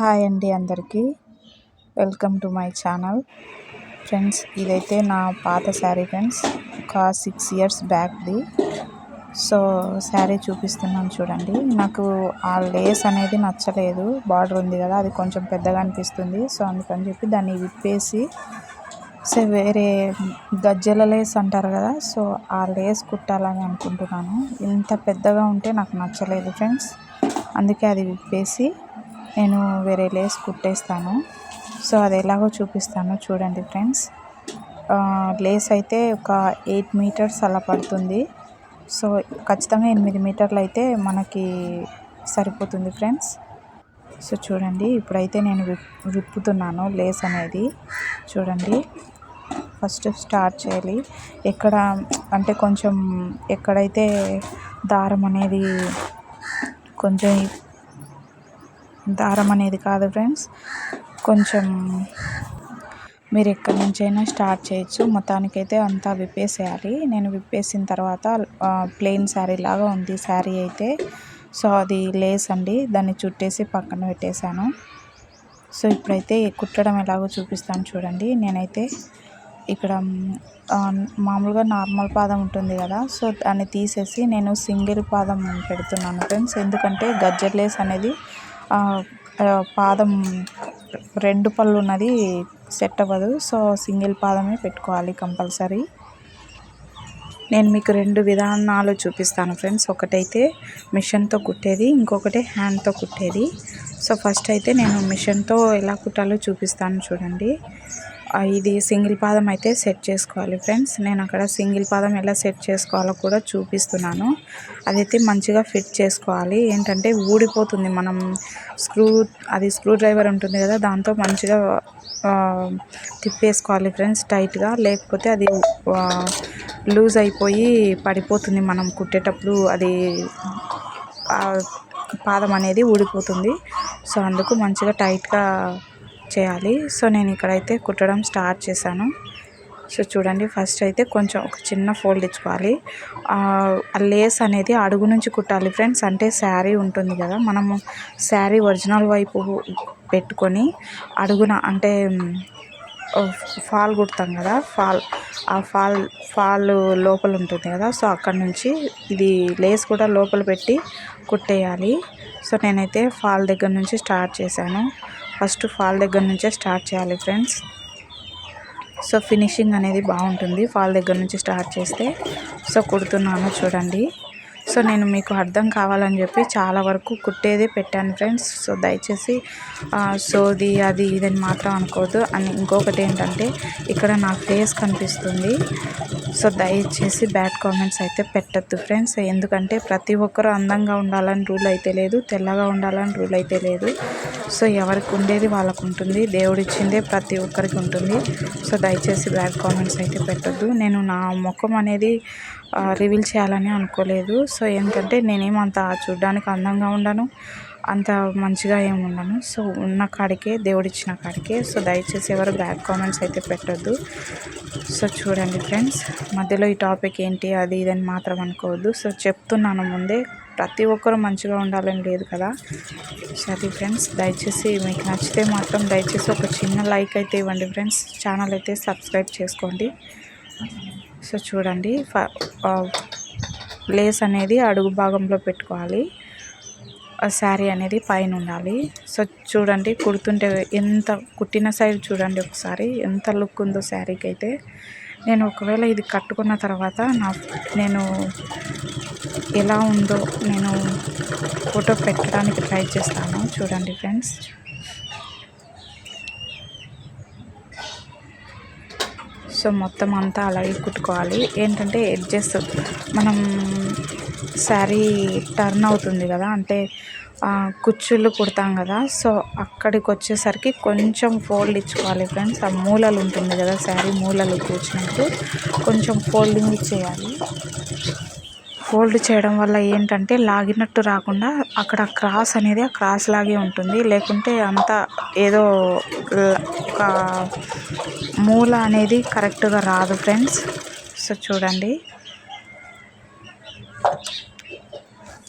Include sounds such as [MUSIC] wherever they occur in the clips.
Hi అండి అందరికీ. Welcome to my channel. Friends ఇదైతే నా పాత శారీ ఫ్రెండ్స్. ఒక సిక్స్ ఇయర్స్ బ్యాక్ది సో శారీ చూపిస్తున్నాను చూడండి. నాకు ఆ లేస్ అనేది నచ్చలేదు. బార్డర్ ఉంది కదా అది కొంచెం పెద్దగా అనిపిస్తుంది. సో అందుకని చెప్పి దాన్ని విప్పేసి సో వేరే గజ్జల లేస్ అంటారు కదా సో ఆ లేస్ కుట్టాలని అనుకుంటున్నాను. ఇంత పెద్దగా ఉంటే నాకు నచ్చలేదు ఫ్రెండ్స్. అందుకే అది విప్పేసి నేను వేరే లేస్ కుట్టేస్తాను. సో అది ఎలాగో చూపిస్తాను చూడండి ఫ్రెండ్స్. లేస్ అయితే ఒక ఎయిట్ మీటర్స్ అలా పడుతుంది. సో ఖచ్చితంగా ఎనిమిది మీటర్లు అయితే మనకి సరిపోతుంది ఫ్రెండ్స్. సో చూడండి ఇప్పుడైతే నేను విప్ విప్పుతున్నాను లేస్ అనేది. చూడండి ఫస్ట్ స్టార్ట్ చేయాలి. ఎక్కడ అంటే కొంచెం ఎక్కడైతే దారం అనేది కొంచెం దారం అనేది కాదు ఫ్రెండ్స్. కొంచెం మీరు ఎక్కడి నుంచైనా స్టార్ట్ చేయొచ్చు. మొత్తానికైతే అంతా విప్పేసేయాలి. నేను విప్పేసిన తర్వాత ప్లెయిన్ శారీ లాగా ఉంది శారీ అయితే. సో అది లేస్ అండి దాన్ని చుట్టేసి పక్కన పెట్టేశాను. సో ఇప్పుడైతే కుట్టడం ఎలాగో చూపిస్తాను చూడండి. నేనైతే ఇక్కడ మామూలుగా నార్మల్ పాదం ఉంటుంది కదా. సో దాన్ని తీసేసి నేను సింగిల్ పాదం పెడుతున్నాను ఫ్రెండ్స్. ఎందుకంటే గజ్జర్ లేస్ అనేది పాదం రెండు పళ్ళు ఉన్నది సెట్ అవ్వదు. సో సింగిల్ పాదమే పెట్టుకోవాలి కంపల్సరీ. నేను మీకు రెండు విధానాలు చూపిస్తాను ఫ్రెండ్స్. ఒకటైతే మిషన్తో కుట్టేది ఇంకొకటి హ్యాండ్తో కుట్టేది. సో ఫస్ట్ అయితే నేను మిషన్తో ఎలా కుట్టాలో చూపిస్తాను చూడండి. ఇది సింగిల్ పాదం అయితే సెట్ చేసుకోవాలి ఫ్రెండ్స్. నేను అక్కడ సింగిల్ పాదం ఎలా సెట్ చేసుకోవాలో కూడా చూపిస్తున్నాను. అదైతే మంచిగా ఫిట్ చేసుకోవాలి. ఏంటంటే ఊడిపోతుంది. మనం స్క్రూ అది స్క్రూ డ్రైవర్ ఉంటుంది కదా దాంతో మంచిగా తిప్పేసుకోవాలి ఫ్రెండ్స్ టైట్గా. లేకపోతే అది లూజ్ అయిపోయి పడిపోతుంది మనం కుట్టేటప్పుడు. అది పాదం అనేది ఊడిపోతుంది. సో అందుకు మంచిగా టైట్గా చేయాలి. సో నేను ఇక్కడైతే కుట్టడం స్టార్ట్ చేశాను. సో చూడండి ఫస్ట్ అయితే కొంచెం ఒక చిన్న ఫోల్డ్ ఇచ్చుకోవాలి. ఆ లేస్ అనేది అడుగు నుంచి కుట్టాలి ఫ్రెండ్స్. అంటే శారీ ఉంటుంది కదా మనము శారీ ఒరిజినల్ వైపు పెట్టుకొని అడుగున అంటే ఫాల్ కుడతాం కదా ఫాల్ ఆ ఫాల్ ఫాల్ లోపల ఉంటుంది కదా సో అక్కడ నుంచి ఇది లేస్ కూడా లోపల పెట్టి కుట్టేయాలి. సో నేనైతే ఫాల్ దగ్గర నుంచి స్టార్ట్ చేశాను. ఫస్ట్ ఫాల్ దగ్గర నుంచే స్టార్ట్ చేయాలి ఫ్రెండ్స్. సో ఫినిషింగ్ అనేది బాగుంటుంది ఫాల్ దగ్గర నుంచి స్టార్ట్ చేస్తే. సో కుడుతున్నాను చూడండి. సో నేను మీకు అర్థం కావాలని చెప్పి చాలా వరకు కుట్టేదే పెట్టాను ఫ్రెండ్స్. సో దయచేసి సోది అది ఇదని మాత్రం అనుకోవద్దు. అని ఇంకొకటి ఏంటంటే ఇక్కడ నా ఫేస్ కనిపిస్తుంది. సో దయచేసి బ్యాడ్ కామెంట్స్ అయితే పెట్టద్దు ఫ్రెండ్స్. ఎందుకంటే ప్రతి ఒక్కరు అందంగా ఉండాలని రూల్ అయితే లేదు తెల్లగా ఉండాలని రూల్ అయితే లేదు. సో ఎవరికి ఉండేది వాళ్ళకు ఉంటుంది దేవుడు ఇచ్చిందే ప్రతి ఒక్కరికి ఉంటుంది. సో దయచేసి బ్యాడ్ కామెంట్స్ అయితే పెట్టద్దు. నేను నా ముఖం అనేది రివీల్ చేయాలని అనుకోలేదు. సో ఎందుకంటే నేనేమంత చూడ్డానికి అందంగా ఉండను. అంత మంచిగా ఏమి ఉండను. సో ఉన్న కాడికే దేవుడిచ్చిన కాడికే. సో దయచేసి ఎవరు బ్యాడ్ కామెంట్స్ అయితే పెట్టొద్దు. సో చూడండి ఫ్రెండ్స్ మధ్యలో ఈ టాపిక్ ఏంటి అది ఇదని మాత్రం అనుకోవద్దు. సో చెప్తున్నాను ముందే ప్రతి ఒక్కరు మంచిగా ఉండాలని లేదు కదా. సరే ఫ్రెండ్స్ దయచేసి మీకు నచ్చితే మాత్రం దయచేసి ఒక చిన్న లైక్ అయితే ఇవ్వండి ఫ్రెండ్స్ ఛానల్ అయితే సబ్స్క్రైబ్ చేసుకోండి. సో చూడండి లేస్ అనేది అడుగు భాగంలో పెట్టుకోవాలి. శారీ అనేది పైన ఉండాలి. సో చూడండి కుడుతుంటే ఎంత కుట్టిన సైడ్ చూడండి ఒకసారి. ఎంత లుక్ ఉందో శారీకి అయితే నేను ఒకవేళ ఇది కట్టుకున్న తర్వాత నా నేను ఎలా ఉందో నేను ఫోటో పెట్టడానికి ట్రై చేస్తాను. చూడండి ఫ్రెండ్స్. సో మొత్తం అంతా అలాగే కుట్టుకోవాలి. ఏంటంటే ఎడ్జెస్ మనం శారీ టర్న్ అవుతుంది కదా అంటే కుచ్చుళ్ళు కుడతాం కదా సో అక్కడికి వచ్చేసరికి కొంచెం ఫోల్డ్ ఇచ్చుకోవాలి ఫ్రెండ్స్. ఆ మూలలు ఉంటుంది కదా శారీ మూలలు కూర్చున్నట్టు కొంచెం ఫోల్డింగ్ ఇచ్చేయాలి ఫోల్డ్ చేయడం వల్ల ఏంటంటే లాగినట్టు రాకుండా అక్కడ క్రాస్ అనేది ఆ క్రాస్ లాగే ఉంటుంది. లేకుంటే అంతా ఏదో ఒక మూల అనేది కరెక్ట్గా రాదు ఫ్రెండ్స్. సో చూడండి.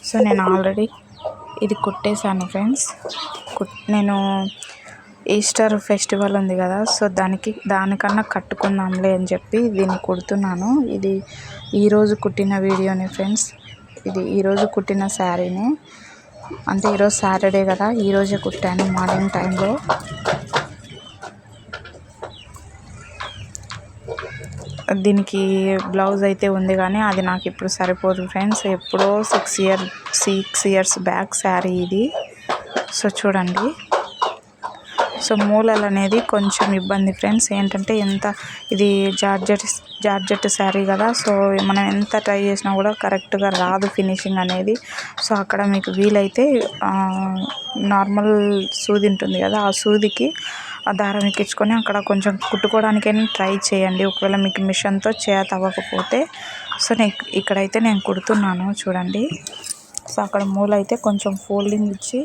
సో నేను ఆల్రెడీ ఇది కుట్టేశాను ఫ్రెండ్స్. కుట్ నేను ఈస్టర్ ఫెస్టివల్ ఉంది కదా సో దానికి దానికన్నా కట్టుకుందాంలే అని చెప్పి దీన్ని కుడుతున్నాను. ఇది ఈరోజు కుట్టిన వీడియోని ఫ్రెండ్స్ ఇది ఈరోజు కుట్టిన శారీని. అంటే ఈరోజు సాటర్డే కదా ఈరోజే కుట్టాను మార్నింగ్ టైంలో. దీనికి బ్లౌజ్ అయితే ఉంది కానీ అది నాకు ఇప్పుడు సరిపోదు ఫ్రెండ్స్. ఎప్పుడో six year six years back sari ఇది. సో చూడండి. సో మూలలు అనేది కొంచెం ఇబ్బంది ఫ్రెండ్స్. ఏంటంటే ఎంత ఇది జార్జెట్ జార్జెట్ శారీ కదా సో మనం ఎంత ట్రై చేసినా కూడా కరెక్ట్గా రాదు ఫినిషింగ్ అనేది. సో అక్కడ మీకు వీలైతే నార్మల్ సూది ఉంటుంది కదా ఆ సూదికి ఆ దారం ఎక్కించుకొని అక్కడ కొంచెం కుట్టుకోవడానికైనా ట్రై చేయండి. ఒకవేళ మీకు మిషన్తో చేత అవ్వకపోతే సో నేను ఇక్కడైతే నేను కుడుతున్నాను చూడండి. సో అక్కడ మూల అయితే కొంచెం ఫోల్డింగ్ ఇచ్చి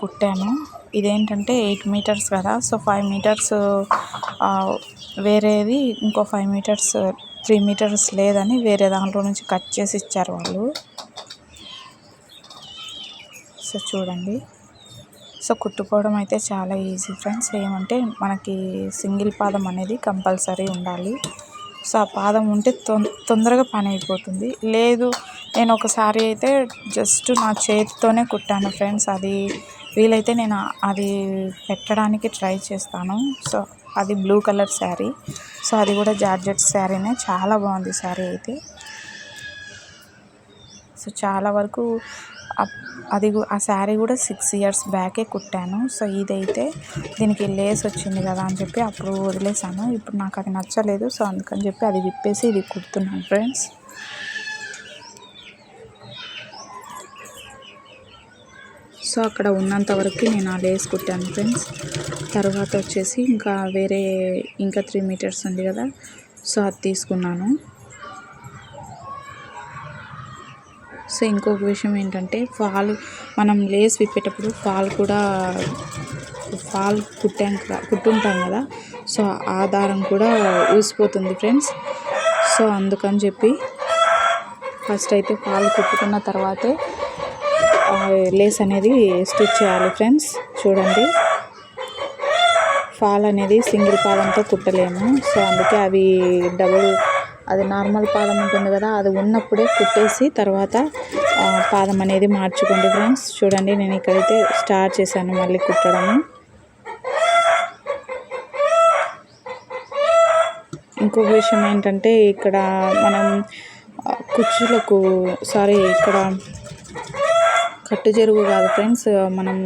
కుట్టాను. ఇదేంటంటే ఎయిట్ మీటర్స్ కదా సో ఫైవ్ మీటర్స్ వేరేది ఇంకో ఫైవ్ మీటర్స్ త్రీ మీటర్స్ లేదని వేరే దాంట్లో నుంచి కట్ చేసి ఇచ్చారు వాళ్ళు. సో చూడండి. సో కుట్టుకోవడం అయితే చాలా ఈజీ ఫ్రెండ్స్. ఏమంటే మనకి సింగిల్ పాదం అనేది కంపల్సరీ ఉండాలి. సో ఆ పాదం ఉంటే తొందరగా పని అయిపోతుంది. లేదు నేను ఒకసారి అయితే జస్ట్ నా చేతితోనే కుట్టాను ఫ్రెండ్స్. అది వీలైతే నేను అది పెట్టడానికి ట్రై చేస్తాను. సో అది బ్లూ కలర్ శారీ. సో అది కూడా జార్జెట్ శారీనే. చాలా బాగుంది శారీ అయితే. సో చాలా వరకు అది ఆ శారీ కూడా సిక్స్ ఇయర్స్ బ్యాకే కుట్టాను. సో ఇదైతే దీనికి లేస్ వచ్చింది కదా అని చెప్పి అప్పుడు వదిలేసాను ఇప్పుడు నాకు అది నచ్చలేదు. సో అందుకని చెప్పి అది విప్పేసి ఇది కుడుతున్నాను ఫ్రెండ్స్. సో అక్కడ ఉన్నంత వరకు నేను ఆ లేస్ కుట్టాను ఫ్రెండ్స్. తర్వాత వచ్చేసి ఇంకా వేరే ఇంకా త్రీ మీటర్స్ ఉంది కదా సో అది తీసుకున్నాను. సో ఇంకొక విషయం ఏంటంటే ఫాల్ మనం లేస్ విప్పేటప్పుడు ఫాల్ కూడా ఫాల్ కుట్టాం కుట్టుంటాం కదా. సో ఆ దారం కూడా ఊసిపోతుంది ఫ్రెండ్స్. సో అందుకని చెప్పి ఫస్ట్ అయితే ఫాల్ కుట్టుకున్న తర్వాతే లేస్ అనేది స్టిచ్ చేయాలి ఫ్రెండ్స్. చూడండి. ఫాల్ అనేది సింగిల్ పాదంతో కుట్టలేము. సో అందుకే అవి డబుల్ అది నార్మల్ పాదం ఉంటుంది కదా అది ఉన్నప్పుడే కుట్టేసి తర్వాత పాదం అనేది మార్చుకోండి ఫ్రెండ్స్. చూడండి నేను ఇక్కడైతే స్టార్ట్ చేశాను మళ్ళీ కుట్టడము. ఇంకొక విషయం ఏంటంటే ఇక్కడ మనం కుర్చీలకు సారీ ఇక్కడ కట్టు చెరువు కాదు ఫ్రెండ్స్. మనం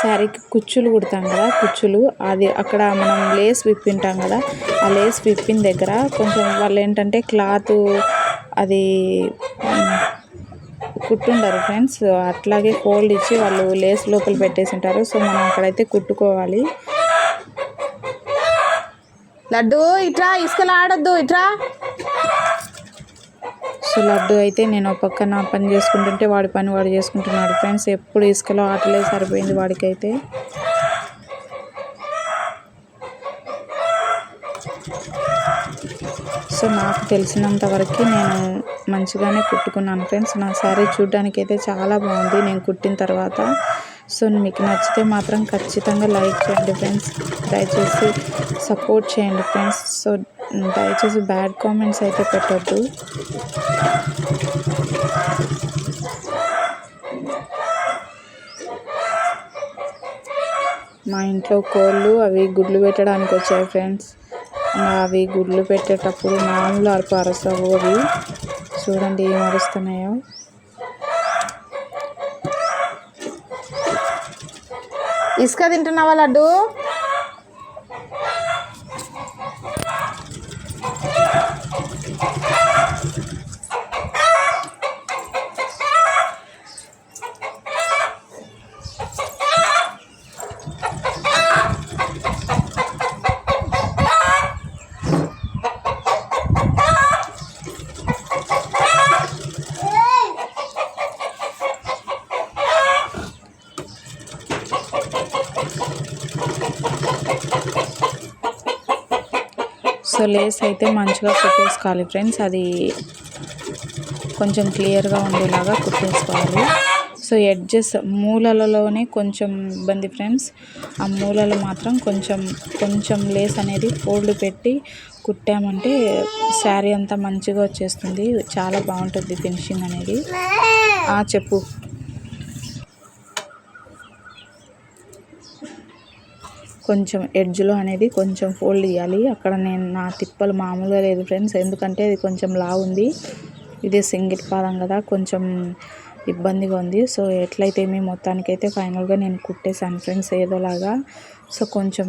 శారీకి కుచ్చులు కుడతాం కదా కుచ్చులు. అది అక్కడ మనం లేస్ విప్పింటాం కదా ఆ లేస్ విప్పిన దగ్గర కొంచెం వాళ్ళు ఏంటంటే క్లాత్ అది కుట్టుండరు ఫ్రెండ్స్. అట్లాగే ఫోల్డ్ ఇచ్చి వాళ్ళు లేస్ లోపల పెట్టేసి ఉంటారు సో మనం అక్కడైతే కుట్టుకోవాలి. లడ్డు ఇట్రా ఇసుకలు ఆడద్దు ఇట్రా. సో లడ్డు అయితే నేను పక్కన పని చేసుకుంటుంటే వాడి పని వాడు చేసుకుంటున్నాడు. ఫ్రెండ్స్ ఎప్పుడు ఇసుకలో ఆటలే సరిపోయింది వాడికైతే. సో నాకు తెలిసినంత వరకు నేను మంచిగానే కుట్టుకున్నాను. ఫ్రెండ్స్ నా శారీ చూడ్డానికి అయితే చాలా బాగుంది. నేను కుట్టిన తర్వాత సో మీకు నచ్చితే మాత్రం ఖచ్చితంగా లైక్ చేయండి ఫ్రెండ్స్. దయచేసి సపోర్ట్ చేయండి ఫ్రెండ్స్. సో దయచేసి బ్యాడ్ కామెంట్స్ అయితే పెట్టద్దు. మా ఇంట్లో కోళ్ళు అవి గుడ్లు పెట్టడానికి వచ్చాయి ఫ్రెండ్స్. అవి గుడ్లు పెట్టేటప్పుడు మామూలు అరపు అరసవు అవి చూడండి ఏం అరుస్తున్నాయో ఇసుక తింటున్నావా లడ్డు? సో లేస్ అయితే మంచిగా కుట్టేసుకోవాలి ఫ్రెండ్స్. అది కొంచెం క్లియర్గా ఉండేలాగా కుట్టేసుకోవాలి. సో ఎడ్జెస్ మూలలలోనే కొంచెం ఇబ్బంది ఫ్రెండ్స్. ఆ మూలలు మాత్రం కొంచెం కొంచెం లేస్ అనేది ఫోల్డ్ పెట్టి కుట్టామంటే శారీ అంతా మంచిగా వచ్చేస్తుంది. చాలా బాగుంటుంది ఫినిషింగ్ అనేది. ఆ చెప్పు. కొంచెం ఎడ్జ్లో అనేది కొంచెం ఫోల్డ్ ఇవ్వాలి అక్కడ నేను నా తిప్పలు మామూలుగా లేదు ఫ్రెండ్స్. ఎందుకంటే ఇది కొంచెం లా ఉంది ఇది సింగిల్ పాదం కదా కొంచెం ఇబ్బందిగా ఉంది. సో ఎట్లయితే మీ మొత్తానికైతే ఫైనల్గా నేను కుట్టేశాను ఫ్రెండ్స్ ఏదోలాగా. సో కొంచెం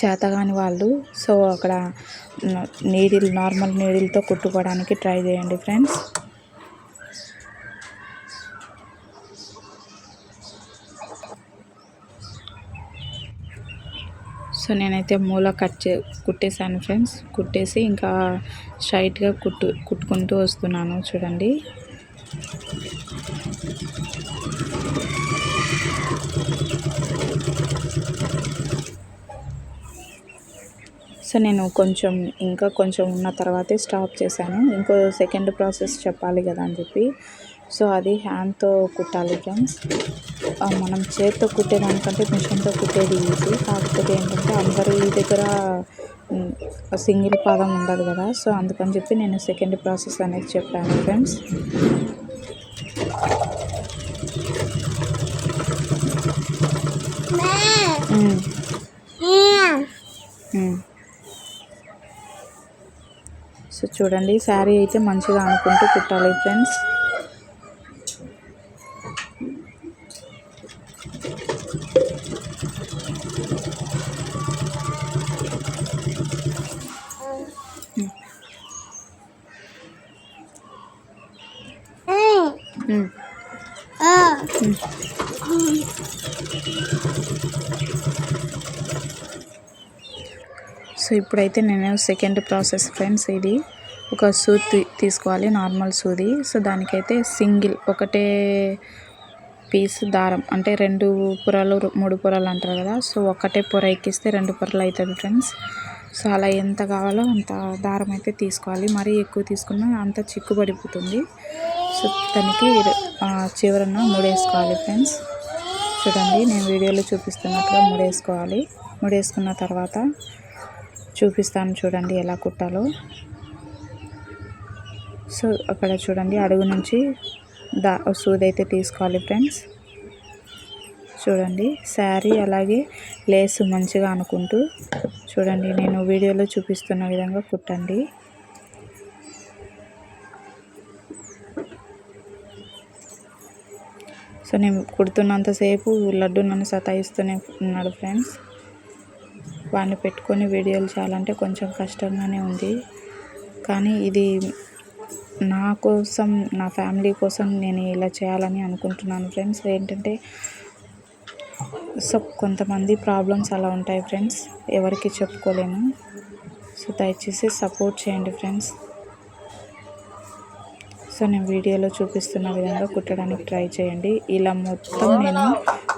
చేతగాని వాళ్ళు. సో అక్కడ నీడిల్ నార్మల్ నీడిల్తో కుట్టుకోవడానికి ట్రై చేయండి ఫ్రెండ్స్. సో నేనైతే మూల కట్ చే కుట్టేశాను ఫ్రెండ్స్. కుట్టేసి ఇంకా స్ట్రైట్గా కుట్టు కుట్టుకుంటూ వస్తున్నాను చూడండి. సో నేను కొంచెం ఇంకా కొంచెం ఉన్న తర్వాతే స్టాప్ చేశాను. ఇంకో సెకండ్ ప్రాసెస్ చెప్పాలి కదా అని చెప్పి. సో అది హ్యాండ్తో కుట్టాలి ఫ్రెండ్స్. మనం చేతితో కుట్టేదానికంటే మిషన్తో కుట్టేది ఈజీ కాకపోతే ఏంటంటే అందరి దగ్గర సింగిల్ పాదం ఉండదు కదా. సో అందుకని చెప్పి నేను సెకండ్ ప్రాసెస్ అనేది చెప్పాను ఫ్రెండ్స్. సో చూడండి శారీ అయితే మంచిగా అనుకుంటూ కుట్టాలి ఫ్రెండ్స్. సో ఇప్పుడైతే నేను సెకండ్ ప్రాసెస్ ఫ్రెండ్స్ ఇది ఒక సూది తీసుకోవాలి నార్మల్ సూది సో దానికైతే సింగిల్ ఒకటే పీస్ దారం అంటే రెండు పొరలు మూడు పొరలు అంటారు కదా. సో ఒకటే పొర ఎక్కిస్తే రెండు పొరలు అవుతుంది ఫ్రెండ్స్ సో అలా ఎంత కావాలో అంత దారం అయితే తీసుకోవాలి. మరీ ఎక్కువ తీసుకున్నా అంత చిక్కు పడిపోతుంది సో దానికి చివరన మూడేసుకోవాలి ఫ్రెండ్స్ చూడండి నేను వీడియోలో చూపిస్తున్నట్టుగా మూడేసుకోవాలి. మూడేసుకున్న తర్వాత చూపిస్తాను చూడండి ఎలా కుట్టాలో. సో అక్కడ చూడండి అడుగు నుంచి దా సూది అయితే తీసుకోవాలి ఫ్రెండ్స్. చూడండి శారీ అలాగే లేస్ మంచిగా అనుకుంటూ చూడండి నేను వీడియోలో చూపిస్తున్న విధంగా కుట్టండి. సో నేను కుడుతున్నంతసేపు లడ్డు నన్ను సతాయిస్తూనే ఉన్నాడు ఫ్రెండ్స్. వాడిని పెట్టుకొని వీడియోలు చేయాలంటే కొంచెం కష్టంగానే ఉంది. కానీ ఇది నా కోసం నా ఫ్యామిలీ కోసం నేను ఇలా చేయాలని అనుకుంటున్నాను ఫ్రెండ్స్. ఏంటంటే సో కొంతమంది ప్రాబ్లమ్స్ అలా ఉంటాయి ఫ్రెండ్స్. ఎవరికి చెప్పుకోలేము. సో దయచేసి సపోర్ట్ చేయండి ఫ్రెండ్స్. సో నేను వీడియోలో చూపిస్తున్న విధంగా కుట్టడానికి ట్రై చేయండి. ఇలా మొత్తం నేను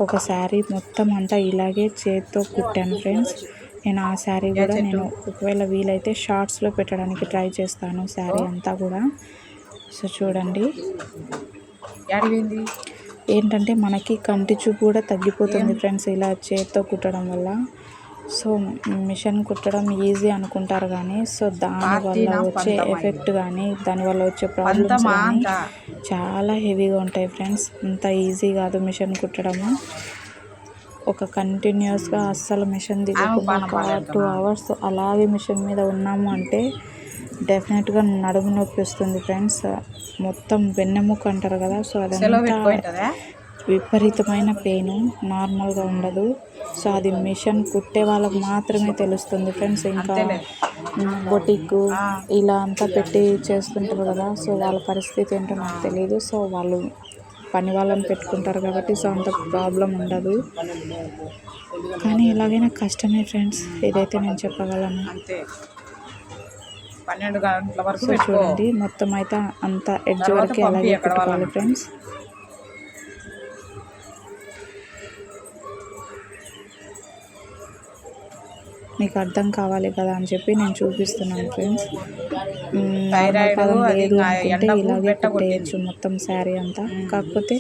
ఒక శారీ మొత్తం అంతా ఇలాగే చేతితో కుట్టాను ఫ్రెండ్స్. నేను ఆ శారీ కూడా నేను ఒకవేళ వీలైతే షార్ట్స్లో పెట్టడానికి ట్రై చేస్తాను శారీ అంతా కూడా. సో చూడండి. ఏంటంటే మనకి కంటి చూపు కూడా తగ్గిపోతుంది ఫ్రెండ్స్ ఇలా చేతితో కుట్టడం వల్ల. సో మిషన్ కుట్టడం ఈజీ అనుకుంటారు కానీ సో దానివల్ల వచ్చే ఎఫెక్ట్ కానీ దానివల్ల వచ్చే ప్రాబ్లమ్స్ కానీ చాలా హెవీగా ఉంటాయి ఫ్రెండ్స్ అంత ఈజీ కాదు మిషన్ కుట్టడము. ఒక కంటిన్యూస్గా అస్సలు మిషన్ దిగకుండా టూ అవర్స్ అలాగే మిషన్ మీద ఉన్నాము అంటే డెఫినెట్గా నడుము నొప్పి వస్తుంది ఫ్రెండ్స్ మొత్తం వెన్నెముక అంటారు కదా సో అదంతా విపరీతమైన పెయిన్ నార్మల్గా ఉండదు. సో అది మిషన్ కుట్టే వాళ్ళకి మాత్రమే తెలుస్తుంది ఫ్రెండ్స్ ఇంకా బొటిక్ ఇలా అంతా పెట్టి చేస్తుంటారు కదా సో వాళ్ళ పరిస్థితి ఏంటో నాకు తెలియదు సో వాళ్ళు పని వాళ్ళని పెట్టుకుంటారు కాబట్టి సో అంత ప్రాబ్లం ఉండదు. కానీ ఎలాగైనా కష్టమే ఫ్రెండ్స్ ఇదైతే నేను చెప్పగలను. పన్నెండు గంటల వరకు చూడండి మొత్తం అయితే అంత ఎడ్జ్ వరకు అలాగే పెట్టుకోవాలి ఫ్రెండ్స్. మీకు అర్థం కావాలి కదా అని చెప్పి నేను చూపిస్తున్నాను ఫ్రెండ్స్. లేదు అనుకుంటే ఇలాగే. కుట్టేయచ్చు మొత్తం శారీ అంతా. కాకపోతే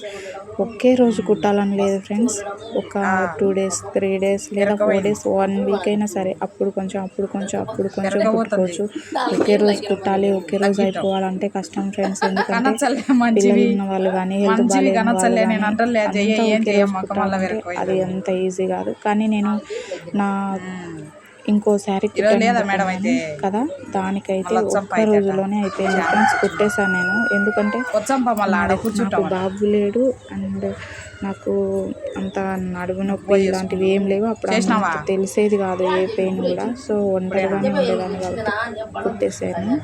ఒకే రోజు కుట్టాలని లేదు ఫ్రెండ్స్. ఒక టూ డేస్ త్రీ డేస్ లేదా ఫోర్ డేస్ వన్ వీక్ అయినా సరే అప్పుడు కొంచెం అప్పుడు కొంచెం అప్పుడు కొంచెం కుట్టుకోవచ్చు. ఒకే రోజు కుట్టాలి ఒకే రోజు అయిపోవాలంటే కష్టం ఫ్రెండ్స్. [LAUGHS] ఎందుకంటే పిల్లలు ఉన్న వాళ్ళు కానీ హెల్త్ వెనక్కి అది అంత ఈజీ కాదు. కానీ నేను నా ఇంకో శారీ ఈరోజు లేదా కుట్టాను మేడం అయితే? కదా దానికైతే ఒక్క రోజులోనే అయిపోయింది. ఫ్రెండ్స్ కుట్టేశాను నేను. ఎందుకంటే నాకు బాబు లేడు అండ్ నాకు అంత నడుము నొప్పి ఇలాంటివి ఏం లేవు. అప్పుడు తెలిసేది కాదు ఏ పెయిన్ కూడా. సో ఒంటరిగానే ఉండేదాన్ని కాబట్టి కుట్టేసాను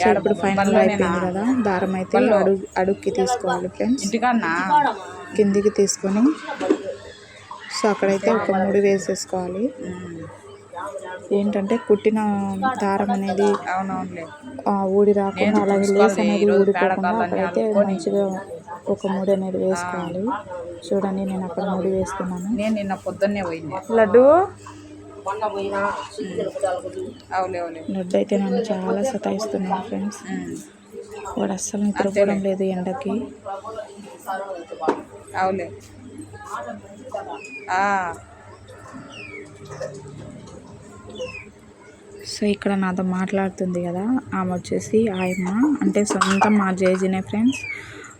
సో ఇప్పుడు ఫైనల్ అయిపోయింది కదా దారం అయితే అడుగు అడుగుకి తీసుకోవాలి ఫ్రెండ్స్. కిందికి తీసుకొని. సో అక్కడైతే ఒక ముడి వేసేసుకోవాలి. ఏంటంటే కుట్టిన దారం అనేది ఊడి రాకుండా అలాగే లేస్ అనేది ఊడిపోకుండా అక్కడైతే. మంచిగా ఒక ముడి అనేది వేసుకోవాలి. చూడండి నేను అక్కడ ముడి వేస్తున్నాను. నేను నిన్న పొద్దున్నే పోయింది లడ్డు? లడ్డు అయితే నన్ను చాలా సతాయిస్తున్నాను ఫ్రెండ్స్. వాడు అస్సలు నిద్రపోవడం లేదు ఎండకి. అవులే ఆ, సో ఇక్కడ నాతో మాట్లాడుతుంది కదా ఆమె వచ్చేసి ఆయమ్మ. అంటే సొంతం మా జేజీనే ఫ్రెండ్స్.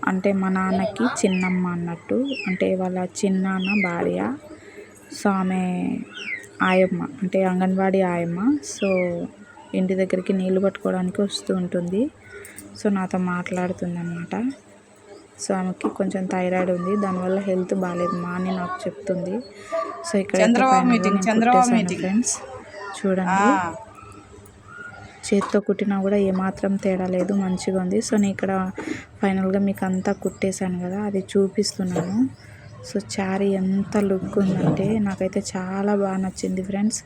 అంటే మా నాన్నకి చిన్నమ్మ అన్నట్టు. అంటే వాళ్ళ చిన్నాన్న భార్య. సో ఆమె ఆయమ్మ అంటే అంగన్వాడీ ఆయమ్మ. సో ఇంటి దగ్గరికి నీళ్ళు పట్టుకోవడానికి వస్తూ ఉంటుంది. సో నాతో మాట్లాడుతుంది అనమాట సో ఆమెకి కొంచెం థైరాయిడ్ ఉంది. దానివల్ల హెల్త్ బాగాలేదు మా అని నాకు చెప్తుంది. సో ఇక్కడ. ఫ్రెండ్స్. చూడండి. చేతితో కుట్టినా కూడా ఏమాత్రం తేడా లేదు మంచిగా ఉంది. సో నేను ఇక్కడ ఫైనల్గా మీకు అంతా కుట్టేశాను కదా అది చూపిస్తున్నాను. సో చారీ ఎంత లుక్ ఉందంటే నాకైతే చాలా బాగా నచ్చింది ఫ్రెండ్స్.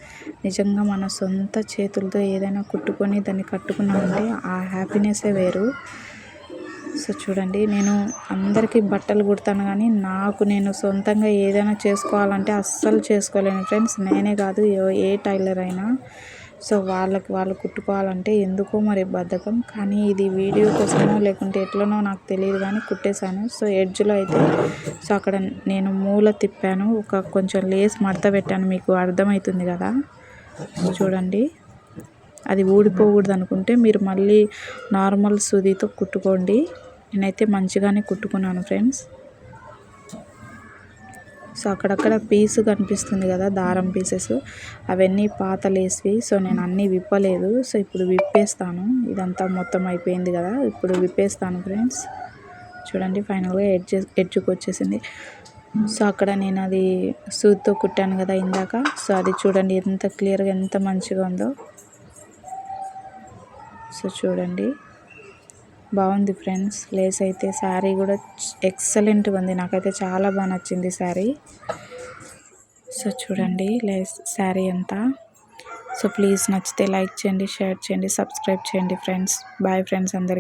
నిజంగా మన సొంత చేతులతో ఏదైనా కుట్టుకొని దాన్ని కట్టుకున్నామంటే ఆ హ్యాపీనెస్సే వేరు. సో చూడండి నేను అందరికీ బట్టలు కుడతాను కానీ నాకు నేను సొంతంగా ఏదైనా చేసుకోవాలంటే అస్సలు చేసుకోలేను ఫ్రెండ్స్. నేనే కాదు ఏ టైలర్ అయినా. సో వాళ్ళకి వాళ్ళు కుట్టుకోవాలంటే ఎందుకో మరి బద్ధకం. కానీ ఇది వీడియో కోసమో లేకుంటే ఎట్లనో నాకు తెలియదు కానీ కుట్టేశాను. సో ఎడ్జ్లో అయితే సో అక్కడ నేను మూల తిప్పాను. ఒక కొంచెం లేస్ మడత పెట్టాను. మీకు అర్థమవుతుంది కదా? చూడండి. అది ఊడిపోకూడదు అనుకుంటే మీరు మళ్ళీ నార్మల్ సూదితో కుట్టుకోండి. నేనైతే మంచిగానే కుట్టుకున్నాను ఫ్రెండ్స్. సో అక్కడక్కడ పీసు కనిపిస్తుంది కదా దారం పీసెస్. అవన్నీ పాత సో నేను అన్నీ విప్పలేదు. సో ఇప్పుడు విప్పేస్తాను. ఇదంతా మొత్తం అయిపోయింది కదా ఇప్పుడు విప్పేస్తాను ఫ్రెండ్స్. చూడండి ఫైనల్గా ఎడ్జ్ ఎడ్జ్కి వచ్చేసింది. సో అక్కడ నేను అది సూత్తో కుట్టాను కదా ఇందాక. సో అది చూడండి ఎంత క్లియర్గా ఎంత మంచిగా ఉందో. సో చూడండి. బాగుంది ఫ్రెండ్స్. లేస్ అయితే శారీ కూడా ఎక్సలెంట్గా ఉంది. నాకైతే చాలా బాగా నచ్చింది శారీ. సో చూడండి లేస్ శారీ అంతా. సో ప్లీజ్ నచ్చితే లైక్ చేయండి షేర్ చేయండి సబ్స్క్రైబ్ చేయండి ఫ్రెండ్స్. బాయ్ ఫ్రెండ్స్ అందరికీ.